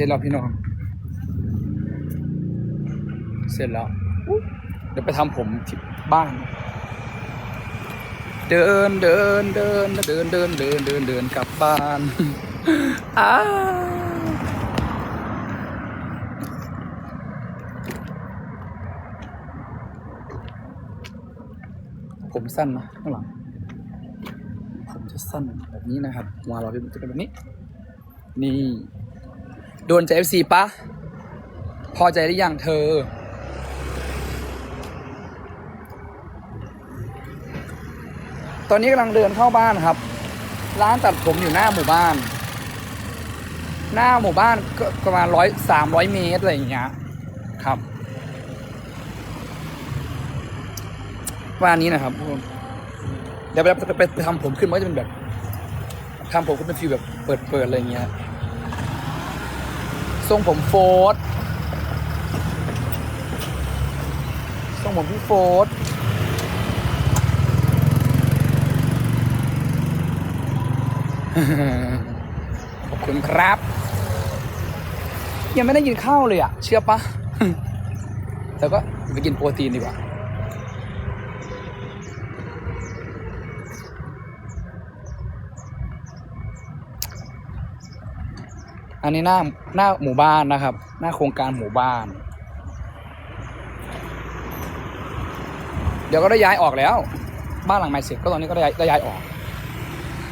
สร็จแล้วพี่น้อง เสร็จแล้ว เดี๋ยวไปทำผมที่บ้าน เดินเดินเดินเดินเดินเดินเดินเดินกลับบ้านอ้าวผมสั้นนะข้างหลัง ผมจะสั้นแบบนี้นะครับหัวเราจะเป็นแบบนี้ นี่ โดนใจเอฟซีปะ พอใจหรือยังเธอ ตอนนี้กำลังเดินเข้าบ้านครับ ร้านตัดผมอยู่หน้าหมู่บ้าน หน้าหมู่บ้านก็ประมาณร้อยสามร้อยเมตรอะไรอย่างเงี้ยครับว่านี้นะครับ เดี๋ยวไปไปไปไปทำผมขึ้นมันก็จะเป็นแบบทำผมขึ้นเป็นฟีลแบบเปิดเปิดอะไรอย่างเงี้ย ทรงผมโฟร์ดทรงผมพี่โฟร์ดขอบคุณครับ ยังไม่ได้กินข้าวเลยอะ เชื่อปะแต่ก็ไปกินโปรตีนดีกว่า อันนี้หน้าหน้าหมู่บ้านนะครับ หน้าโครงการหมู่บ้าน เดี๋ยวก็ได้ย้ายออกแล้ว บ้านหลังใหม่เสร็จก็ตอนนี้ก็ได้ได้ย้ายออก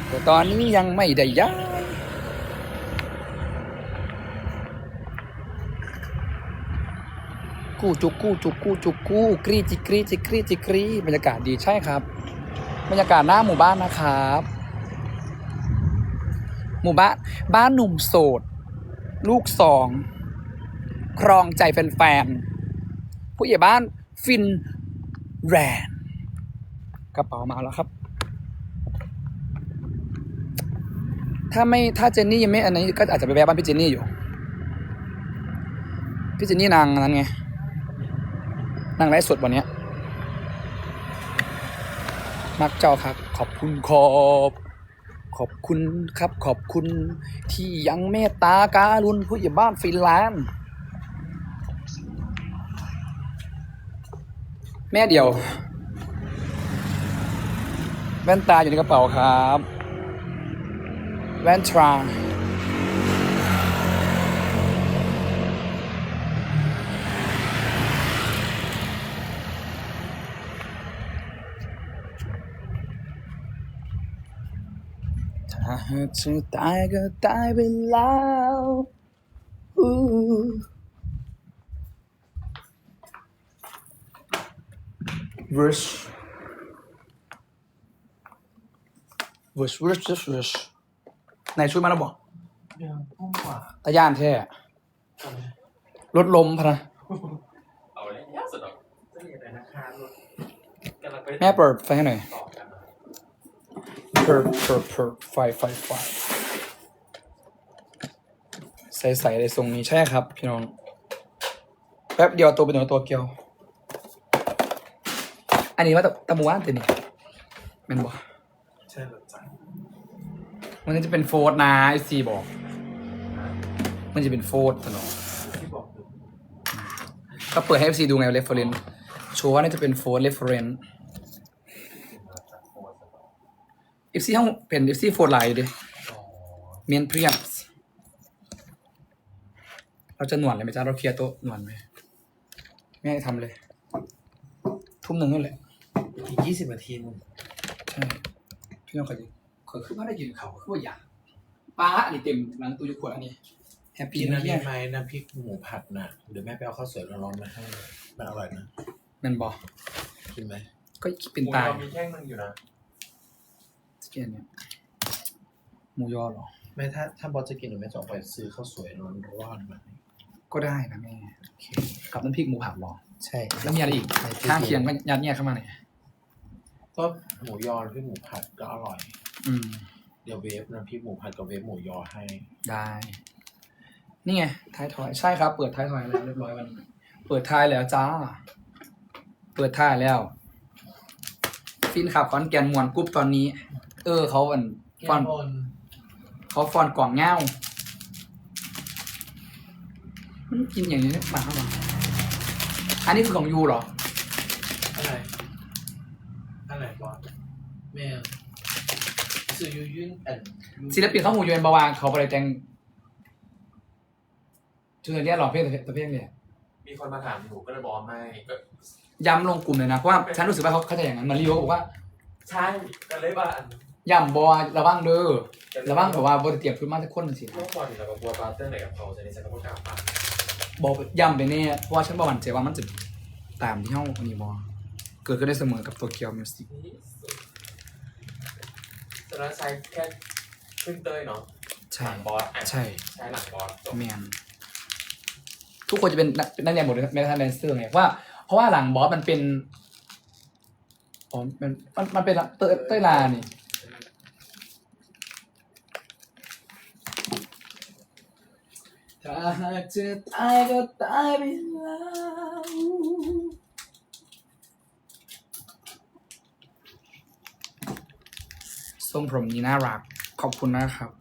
แต่ตอนนี้ยังไม่ได้ย้ายกู้จุกกู้จุกกู้จุกกู้กรีจิกรีจิกรีจิกรีบรรยากาศดีใช่ครับ บรรยากาศหน้าหมู่บ้านนะครับ หมู่บ้านบ้านหนุ่มโสด ลูกสองครองใจแฟนๆผู้ใหญ่บ้านฟินแรนกระเป๋ามาแล้วครับ ถ้าไม่ถ้าเจนนี่ยังไม่อันนี้ก็อาจจะไปแวะบ้านพี่เจนนี่อยู่ พี่เจนนี่นางนั้นไงนางไลฟ์สดวันนี้มักเจ้าครับ ขอบคุณขอบ ขอบคุณครับขอบคุณที่ยังเมตตาการุณผู้ใหญ่บ้านฟินแลนด์แม่เดียว แว่นตาอยู่ในกระเป๋าครับ แว่นทรา หากจะตายก็ตายไปแล้วอู้ Rush Rush Rush Rush Rush ไหนช่วยมาแล้วบอกเดือนพุ่งกว่าตาย่านแท้รถลมพะนะเอาเลยยากสุดหรอจะมีอะไรนะคะรถกำลังไปแม่เปิดไฟให้หน่อย ต่อกันนะเปิดเปิดเปิดไฟไฟไฟใส่ใส่ในทรงนี้ใช่ครับ พี่น้อง แป๊บเดียวตัวเป็นตัวตัวเกียว อันนี้ว่าตะตะมูว่านตัวนี้แมันบอกใช่หรือจังมันจะเป็นโฟร์ดนะไอซีบอก มันจะเป็นโฟร์ดตลอดที่บอกอยู่ก็เปิดให้ FC ดูไง reference โชว์ว่าน่าจะเป็น Ford reference FC ห้องเป็น FC Ford ไลน์ดิอ๋อเมียนเพียสเราจะหนวดเลยไหมจ๊ะเราเคลียร์โต๊ะหนวดไหมไม่ให้ทำเลย ทุ่มหนึ่งนั่นแหละอีกยี่สิบนาทีมึงใช่พี่น้องเคยเคยคือว่าได้ยินเขาคือว่าอยากป้าอันนี้เต็มหลังตู้ยุคขวดอันนี้แฮปปี้กินนะน้ำเนี่นี้ยไหมน้ำพริกหมูผัดน่ะเดี๋ยวแม่ไปเอาข้าวสวยร้อนๆมาให้มันอร่อยนะ มันบอกกินไหมก็เป็นตายหมูยอมีแท่งหนึงอยู่นะ สแกนเนี่ยหมูยอเหรอ แม่ถ้าถ้าบอสจะกินหรือแม่จะออกไปซื้อข้าวสวยร้อนๆมาให้ก็ได้นะแม่โอเคกับน้ำพริกหมูผัดเหรอ ใช่ แล้วมีอะไรอีกใช่ข้างเคียงก็ยัดแยกเข้ามาหน่อยก็หมูยอน้ำพริกหมูผัดก็อร่อย อืม เดี๋ยวเวฟน้ำพริกหมูผัดกับเวฟหมูยอให้ ได้ นี่ไงท้ายทอยใช่ครับ เปิดท้ายทอยแล้วเรียบร้อยวันนี้เปิดท้ายแล้วจ้า เปิดท้ายแล้ว ฟินขับคอนแกนมวนกรุ๊ปตอนนี้ เออ เขาอันฟอนแก้บนเขาฟอนกล่องเง่ามันกินอย่างนี้มาเข้ามาอันนี้คือของยูเหรอ อะไร อะไรบอสแม่สื่อยูยื่นอันศิลปินเขาหูยูเอ็นบาวางเขาไปแจงจูเนียร์หล่อเพลงแต่เพลงเนี่ยมีคนมาถามหนูก็เลยบอกว่าไม่ก็ย้ำลงกลุ่มเลยนะเพราะว่าฉันรู้สึกว่าเขาเขาจะอย่างนั้นมารีวบอกว่า ใช่ก็เลยว่าอัน ย้ำบอระวังเด้อระวังแบบว่าบริเตรียมพื้นมาสักคนสิเมื่อก่อนเราก็บัวบาร์เตอร์ไหนกับเขาจะนี่ฉันก็ประกล้าศปากบอกย้ำไปเนี่ยเพราะว่าฉันบอกมันใจว่ามันจะตามที่ห้องอันนี้บอเกิดขึ้นได้เสมอกับตัวเกียวมิวสิกนี่สุดสำหรับใช้แค่ขึ้นเต้ยเนาะใช่หลังบอสอะใช่ใช้หลังบอสจบแมนทุกคนจะเป็นนักเป็นนักเรียนหมดเลยแม้กระทั่งแดนเซอร์ไงเพราะว่า เพราะว่าหลังบอสมันเป็นอ๋อมันมันมันเป็นเต้ยเต้ยลานี่ ถ้าหากจะตายก็ตายไปแล้วทรงผมนี้น่ารัก ขอบคุณนะครับ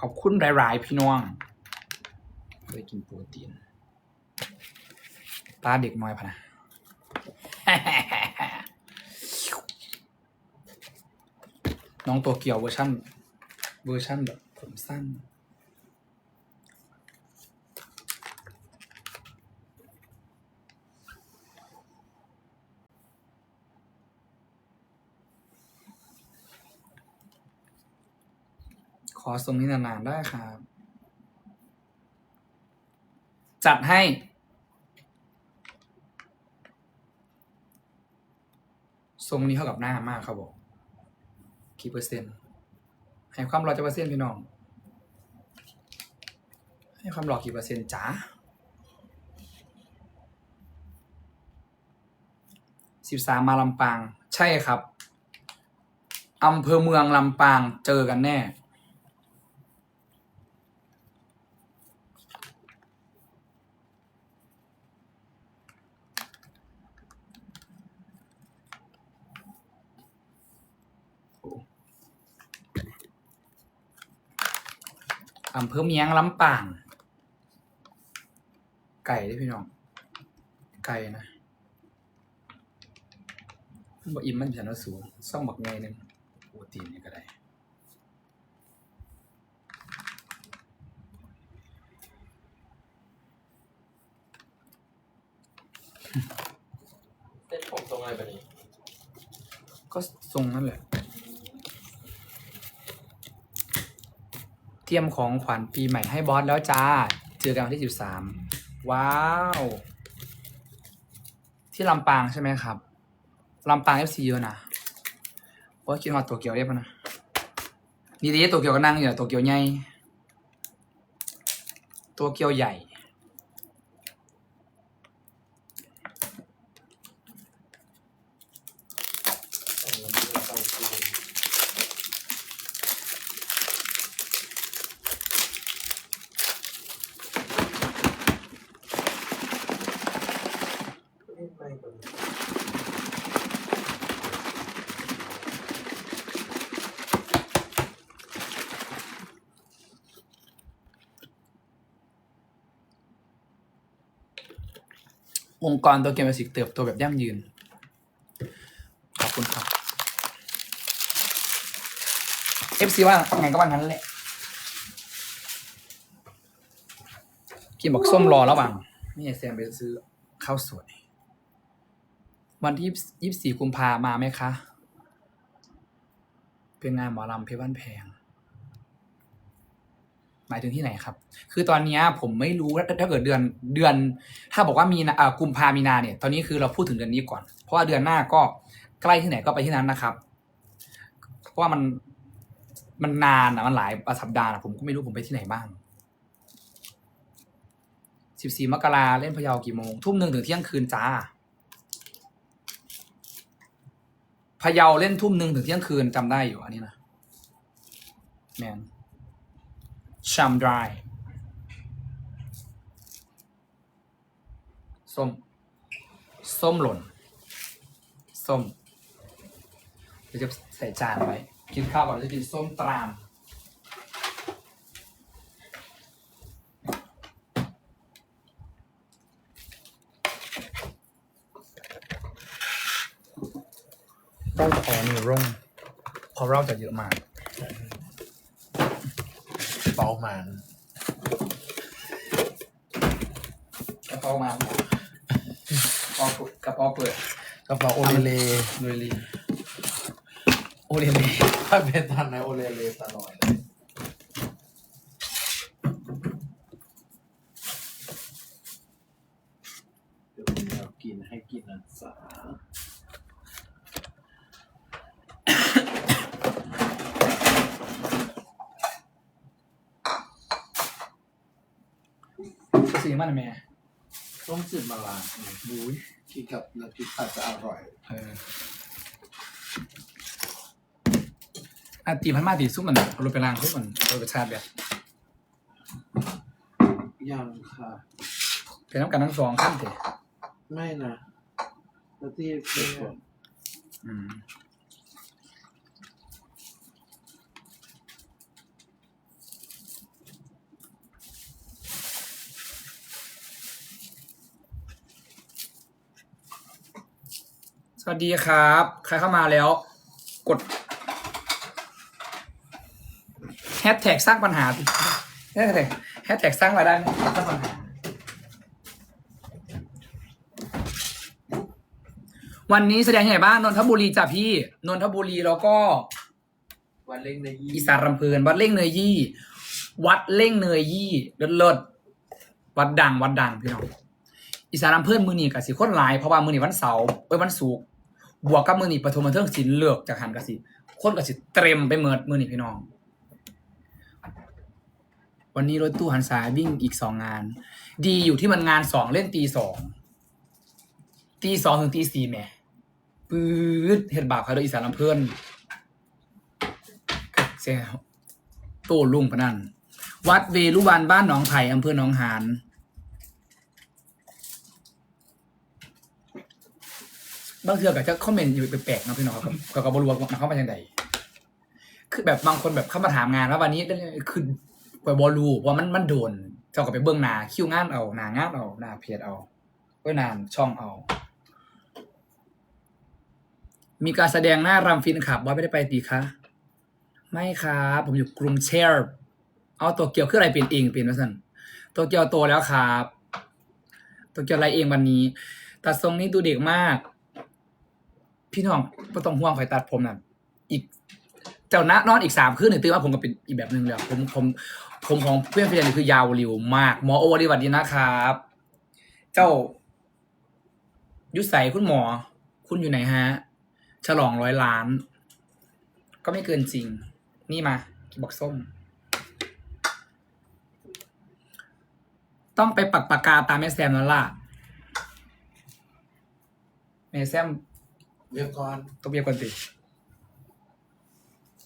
ขอบคุณหลาย ๆ พี่น้องได้กินโปรตีนตาเด็กน้อยพะนะน้องตัวเกี่ยวเวอร์ชันเวอร์ชันแบบผมสั้น ขอทรงนี้นานๆได้ครับ จัดให้ ทรงนี้เข้ากับหน้ามากครับผมกี่เปอร์เซ็นต์ ให้ความรอจะเปอร์เซ็นต์พี่น้อง ให้ความรอกี่เปอร์เซ็นต์จ๋าสิบสามมาลำปาง ใช่ครับอำเภอเมืองลำปางเจอกันแน่ อำเภอเมียงลำปาง ไก่ด้วยพี่น้อง ไก่นะมันบอกอิ่มมันฉันว่าสูงซ่องบักไงหนึ่งโปรตีนนี่ก็ได้เส้นผมทรงอะไรแบบนี้ ก็ทรงนั่นแหละ เตรียมของขวัญปีใหม่ให้บอสแล้วจ้า เจอกันวันที่สิบสามว้าว ที่ลำปางใช่ไหมครับลำปางเอฟซีเยอะนะโอ้ยคิดว่าตัวเกียวได้ปะนะ นี่ดีตัวเกียวก็นั่งอยู่ตัวเกียวใหญ่ตัวเกียวใหญ่ องค์กรตัวเกมมิวสิกเติบโตแบบยั่งยืน ขอบคุณครับ FC ว่าไงก็ว่างั้นแหละกินบอกส้มรอระหว่างนี่แซมไปซื้อข้าวสวย วันที่ยี่สิบสี่กุมภามาไหมคะ เป็นงานหมอลำเพชรบ้านแพง หมายถึงที่ไหนครับ คือตอนนี้ผมไม่รู้ถ้าเกิดเดือนเดือน ถ้าบอกว่ามีนาอ่ากุมภามีนาเนี่ย ตอนนี้คือเราพูดถึงเดือนนี้ก่อน เพราะว่าเดือนหน้าก็ใกล้ที่ไหนก็ไปที่นั้นนะครับ เพราะว่ามันมันนานนะมันหลายสัปดาห์นะผมก็ไม่รู้ผมไปที่ไหนบ้างสิบสี่มกราเล่นพะเยากี่โมง ทุ่มหนึ่งถึงเที่ยงคืนจ้าพะเยาเล่นทุ่มหนึ่งถึงเที่ยงคืนจำได้อยู่อันนี้นะแมน ชามดรายส้ม ส้มหล่น ส้มเราจะใส่จานไว้ กินข้าวก่อนจะกินส้มตรามต้องขอหนึ่งร่มเพราะเราจะเยอะมาก เปาหมันกระเป๋ามาหมดกระเป๋ากระเป๋าเปิดกระเป๋าโอเลเลโดยลีโอเลลีถ้าเป็นทันนะโอเลเลตลอดเลยเดี๋ยวมีแนวกินให้กินนะจ๊ะ สีมันแม่ต้มจืดมะระดูยกินกับน้ำพริกผัดจะอร่อยเอออะตีพันมาตีซุปมันเอาลงไปล้างซุปมันเอาไปชาร์จแบบยังค่ะ เป็นน้ำกันทั้งสองขั้นเถอะไม่นะแล้วที่เป็นคนอืม วัสดีครับ ใครเข้ามาแล้ว กดแฮชแท็กสร้างปัญหาดิแฮชแท็กแฮชแท็กสร้างรายได้ไหมสร้างปัญหาวันนี้แสดงที่ไหนบ้างนนทบุรีจ้ะพี่นนทบุรีแล้วก็วันเล็กในยี่อีสานรำเพลินวัดเล่งเนยยี่ วัดเล่งเนยยี่เลิศเลิศวัดดังวัดดังพี่น้องอีสานรำเพลินมือนีกับสิคนหลายเพราะว่ามือนีวันเสาร์เอ้ยวันศุกร์ บวกกับมือนีปฐมบันเทิงศิลป์เลือกจากหันกสิคนกสิเต็มไปเมิดมือนีพี่น้อง วันนี้รถตู้หันสายวิ่งอีกสองงาน ดีอยู่ที่มันงานสองเล่นตีสองตีสองถึงตีสี่แม่ปื๊ดเห็ดบาปใครโดอีสานลำเพลินเสียโต้ลุงพนันวัดเวรุวันบ้านหนองไผ่อำเภอหนองหาน บางเทือก็จะคอมเมนต์อยู่แปลกๆเนาะพี่น้องเขาก็ก็บรู้ว่าเขามาจากไหนคือแบบบางคนแบบเข้ามาถามงานว่าวันนี้คือไปบอลูว่ามันมันโดนเจ้าก็ไปเบื้องหน้าคิวงานเอาหน้างานเอาหน้าเพจเอาไว้นานช่องเอา มีการแสดงหน้ารำฟินขับบอยไม่ได้ไปตีคะไม่ครับผมอยู่กรุงเทพเอาตัวเกี่ยวคืออะไรเป็นเองเป็นวะสันตัวเกี่ยวโตแล้วครับตัวเกี่ยวอะไรเองวันนี้ ตัดทรงนี้ดูเด็กมาก พี่น้องไม่ต้องห่วงคอยตัดผมนะอีกเจ้านะนอนอีกสามคืนหนึ่งตื่นมาผมก็เป็นอีกแบบหนึ่งเลยอะผมผมผมของเพื่อนเพื่อนนี่คือยาวริวมาก หมอโอวดีวัสดีนะครับ เจ้า ยุใสคุณหมอ คุณอยู่ไหนฮะ ฉลองร้อยล้าน ก็ไม่เกินจริง นี่มาบอกส้ม ต้องไปปักปากกาตามแม่แซมแล้วล่ะแม่แซม เรียกก่อนต้องเบียบกันติ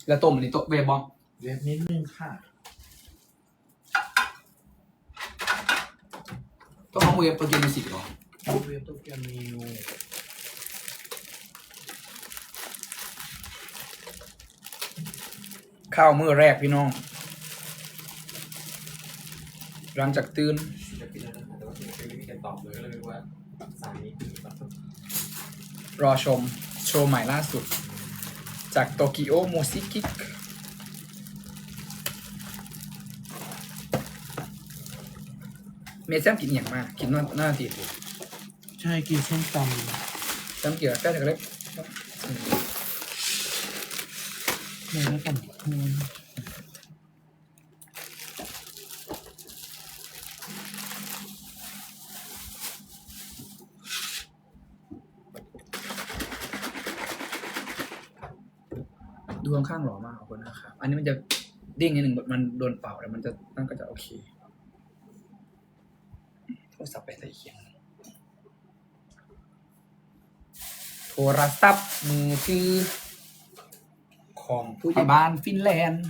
แล้วต้มอันนี้โต๊ะเบียบบองเรียกนิดนึงค่ะต้องเอาเบียบตัวกินมิวสิกเหรอเรียกตุ๊กแกมิวข้าวมื้อแรกพี่น้อง หลังจากตื่นจะกินแล้วนะครับแต่ว่าไม่มีการตอบเลยก็เลยไม่รู้ว่าสายนี้คือแบบ รอชมโชว์ใหม่ล่าสุด จากโตเกียวมูซิกิกเมย์แซมกินอหย่างมาก กินน่าน่าตีดใช่กินส้มตแซมกินแค่จากเล็กำเนื้อกับคุณดูข้างๆหล่อมากขอบคุณนะครับ อันนี้มันจะเด้งนิดหนึ่งมันโดนเป่าแล้วมันจะนั่นก็จะโอเคโทรศัพท์ไปใส่เคียงโทรศัพท์มือถือของผู้ใหญ่บ้านฟินแลนด์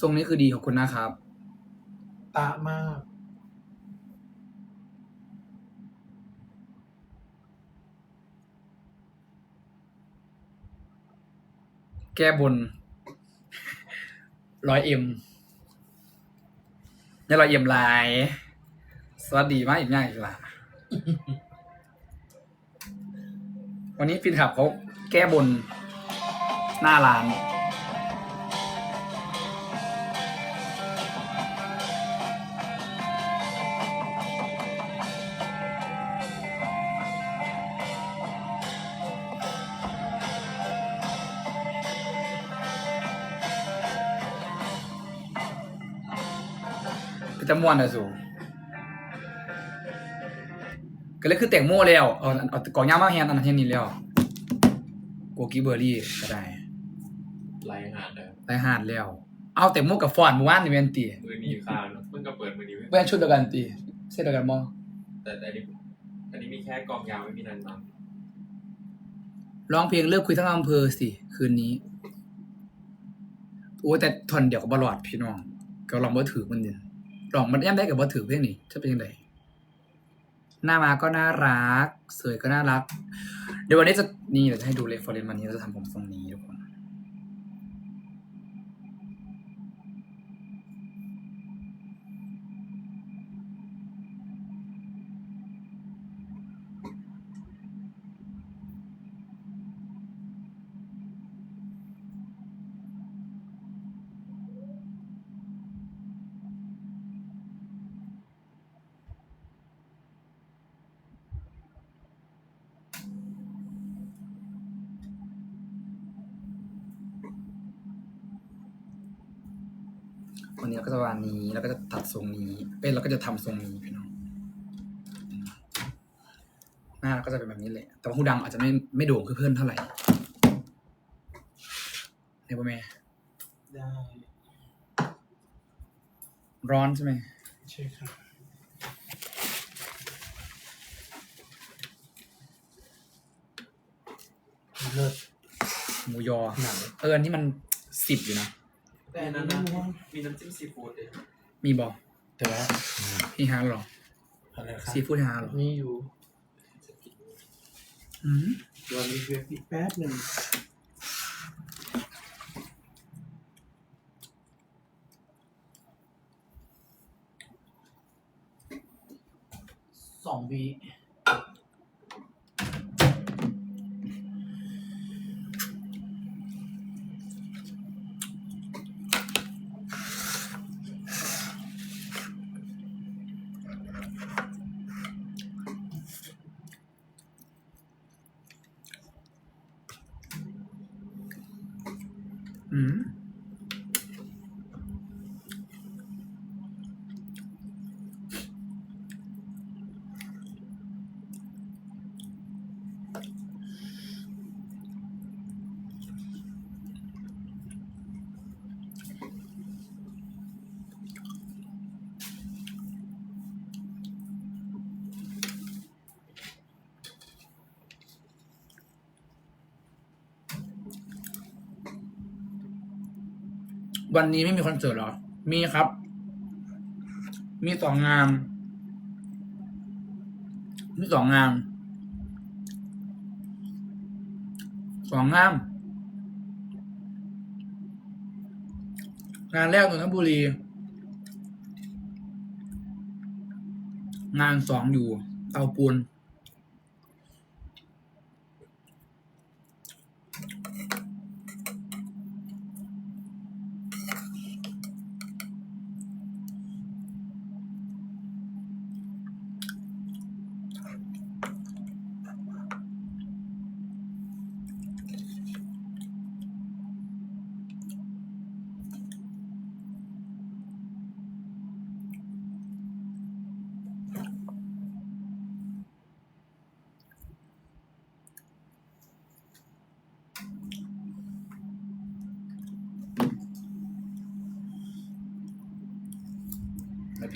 ทรงนี้คือดีขอบคุณนะครับ ตะมาก แก้บนร้อยเอ็มนี่ร้อยเอ็มไลน์สวัสดีมากอีกง่ายอีกละวันนี้ฟินขับเขาแก้บนหน้าร้าน ก็จะม่วนนะสูก็เลยคือแต่งโม่แล้วเอาเอากล่องย่างมาแฮนอันนั้นแฮนนี้แล้วโกกีเบอร์รี่ก็ได้ไล่หาดเลยได้หาดแล้ว เอาแต่งโม่กับฟอนต์เมื่อวานนี่เป็นตีมือหนีบคานเพิ่งก็เปิดมือหนีบแว่นชุดเดียวกันตีเสื้อเดียวกันมอแต่แต่อันนี้อันนี้มีแค่กองยาวไม่มีนันบังร้องเพลงเลิกคุยทั้งอำเภอสิคืนนี้โอ้แต่ทอนเดียวกับบอลอดพี่น้อง ก็ลองบ่ถือมันเนี่ย ลองมันย่ำได้กับบ่ถือเพลงนี้จะเป็นยังไงหน้ามาก็น่ารัก สวยก็น่ารัก เดี๋ยววันนี้จะนี่เดี๋ยวจะให้ดูเลฟฟอร์เรนวันนี้เราจะทำผมทรงนี้ทุกคน วันนี้เราก็จะวานนี้ แล้วก็จะตัดทรงนี้เป็นเราก็จะทำทรงนี้พี่น้องหน้าเราก็จะเป็นแบบนี้แหละแต่ว่าหูดังอาจจะไม่ไม่โด่งคือเพื่อนเท่าไหร่ในป่ะแม่ได้ร้อนใช่ไหมใช่ครับเลิศหมูยอ หนัง เอออันนี้มันสิบอยู่นะ แต่อันนั้นไม่รู้ว่ามีน้ำจิ้มซีฟู้ดเลยมีบอกแต่ว่าพี่ฮาร์ดหรออะไรครับซีฟู้ดฮาร์ดหรอมีอยู่อืมเดี๋ยวรีวิวอีกแป๊บหนึ่งสองวี อืม วันนี้ไม่มีคอนเสิร์ตหรอ มีครับ มีสองงาน มีสองงาน สองงาน งานแรกนนทบุรี งานสองอยู่เตาปูน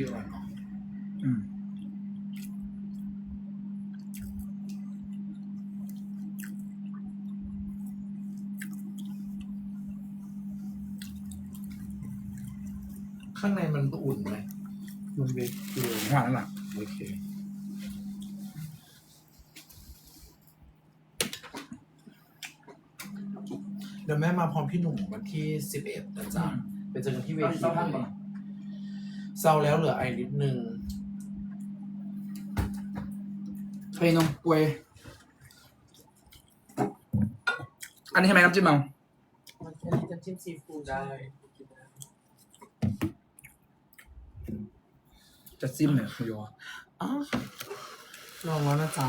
แล้วพี่อ่อนอืมข้างในมันอุ่นไหมมันเวกเกลือหวานแล้วล่ะโอเคเดี๋ยวแม่มาพร้อมพี่หนุ่มวันที่สิบเอ็ดนะจ๊ะไปเจอกันที่เวที เศร้าท่านก่อนเศร้าแล้วเหลือไอนิดนึงเพลงนมป่วย อันนี้ใช่ไหมน้ำจิ้มเอามันแค่นี้จะจิ้มซีฟู้ดได้จะจิ้มเนี่ยคุณโยอ๋อลองแล้วนะจ๊ะ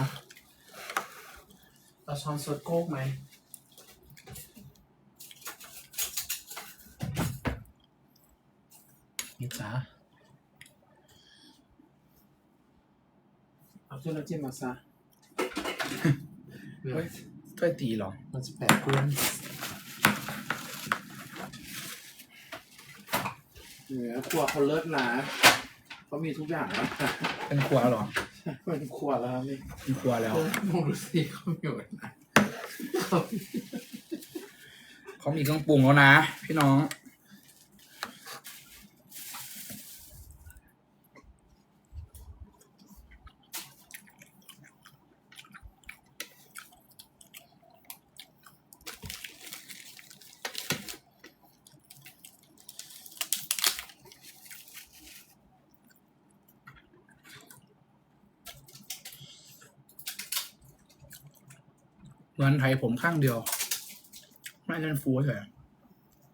เราช้อนสดโคกไหม นี่จ้า เอาเครื่องน้ำจิ้มมาซะเฮ้ยถ้วยตีเหรอ มันจะแปดเพื่อนเหนือครัวเขาเลิศนะเขามีทุกอย่างแล้วเป็นครัวแล้วเหรอ เป็นครัวแล้วนี่เป็นครัวแล้วเออมองดูสิเขามีอะไรนะเขามีเขามีเครื่องปรุงแล้วนะ พี่น้อง มือนไทยผมข้างเดียว ไม่นั่นฟูเฉย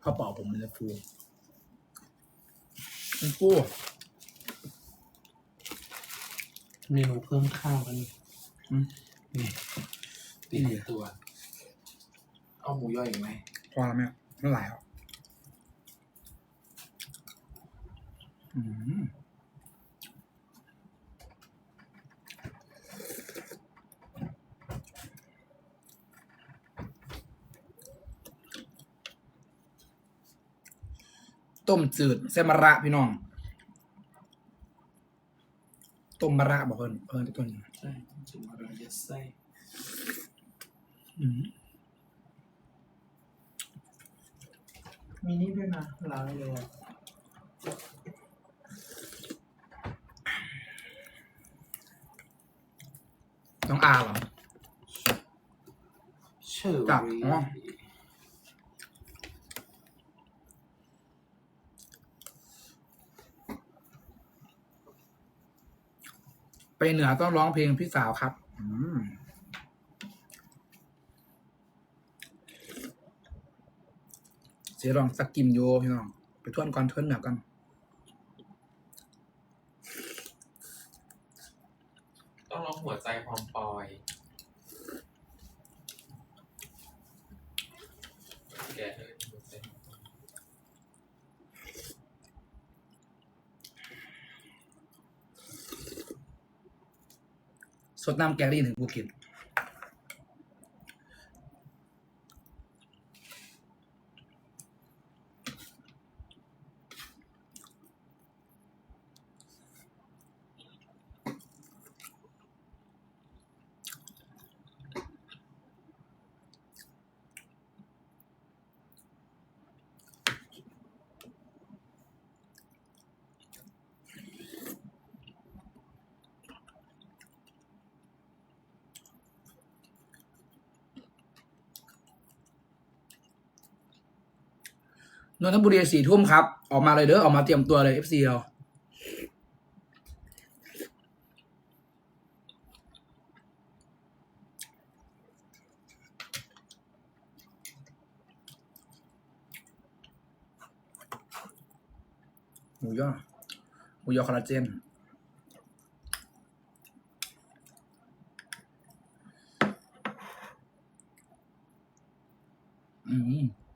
ข้าวเปล่าผมมันจะฟูมันฟูเมนูเพิ่มข้าวกันนี่อืมนี่ตีตัว เอาหมูย่อยอีกไหมพอแล้วไหมมันหลายอะอืม ต้มจืดเส้นมะระพี่น้อง ต้มมะระบอกเพิ่นเพิ่นต้นใช่จุ่มอะไรยัดไส้อืมมีนี่ด้วยนะล้างเลยอะน้องอาเหรอเชอร์จับรี่อ๋อ ไปเหนือต้องร้องเพลงพี่สาวครับ อืมเสียลองสักกิมโยพี่น้อง ไปทวนก่อนทวนเหนือกันต้องร้องหัวใจพร้อมปอยแกะเลยหัวใจ สดน้ำแกงได้ยินถึงภูเก็ต นนทบุรีสี่ทุ่มครับ ออกมาเลยเด้อออกมาเตรียมตัวเลยเอฟซีเราหมูยอหมูยอคอลลาเจนอืม